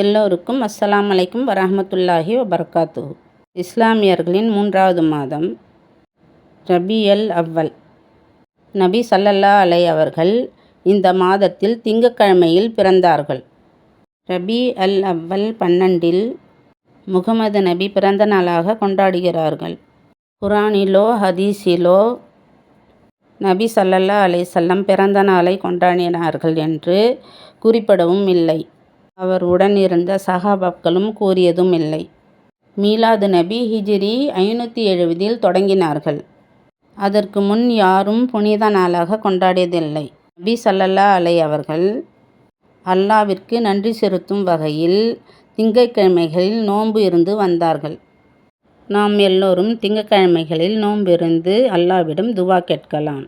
எல்லோருக்கும் அஸ்ஸலாம் அலைக்கும் வரஹ்மத்துல்லாஹி வபர்காத்து இஸ்லாமியர்களின் மூன்றாவது மாதம் ரபியல் அவ்வல். நபி சல்லல்லா அலை அவர்கள் இந்த மாதத்தில் திங்கட்கிழமையில் பிறந்தார்கள். ரபி அல் அவ்வல் பன்னெண்டில் முகமது நபி பிறந்த நாளாக கொண்டாடுகிறார்கள். குரானிலோ ஹதீஸிலோ நபி சல்லல்லா அலை செல்லம் பிறந்த நாளை கொண்டாடினார்கள் என்று குறிப்பிடவும் இல்லை. அவர் உடன் இருந்த சகாபாக்களும் கூறியதும் இல்லை. மீலாது நபி ஹிஜிரி ஐநூற்றி எழுபதில் தொடங்கினார்கள். அதற்கு முன் யாரும் புனித நாளாக கொண்டாடியதில்லை. நபி சல்லல்லா அலை அவர்கள் அல்லாவிற்கு நன்றி செலுத்தும் வகையில் திங்கட்கிழமைகளில் நோன்பு இருந்து வந்தார்கள். நாம் எல்லோரும் திங்கட்கிழமைகளில் நோன்பு இருந்து அல்லாவிடம் துவா கேட்கலாம்.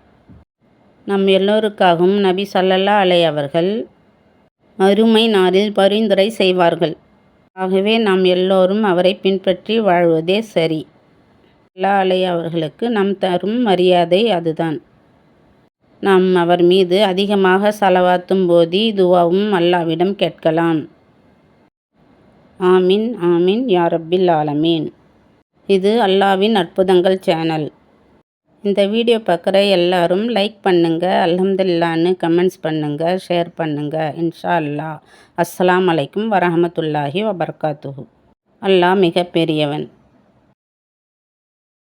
நம் எல்லோருக்காகவும் நபி சல்லல்லா அலை அவர்கள் மறுமை நாளில் பரிந்துரை செய்வார்கள். ஆகவே நாம் எல்லோரும் அவரை பின்பற்றி வாழ்வதே சரி. அலை அவர்களுக்கு நாம் தரும் மரியாதை அதுதான். நாம் அவர் மீது அதிகமாக செலவாத்தும் போதி துவாவும் அல்லாவிடம் கேட்கலாம். ஆமீன் ஆமீன் யாரப்பில் ஆலமீன். இது அல்லாவின் அற்புதங்கள் சேனல். இந்த வீடியோ பார்க்குற எல்லாரும் லைக் பண்ணுங்கள் அலமதுல்லான்னு கமெண்ட்ஸ் பண்ணுங்கள் ஷேர் பண்ணுங்கள் இன்ஷா அல்லா அஸ்ஸலாம் அலைக்கும் வரஹமத்துல்லாஹி வபர்காத்துஹு. அல்லாஹ் மிக பெரியவன்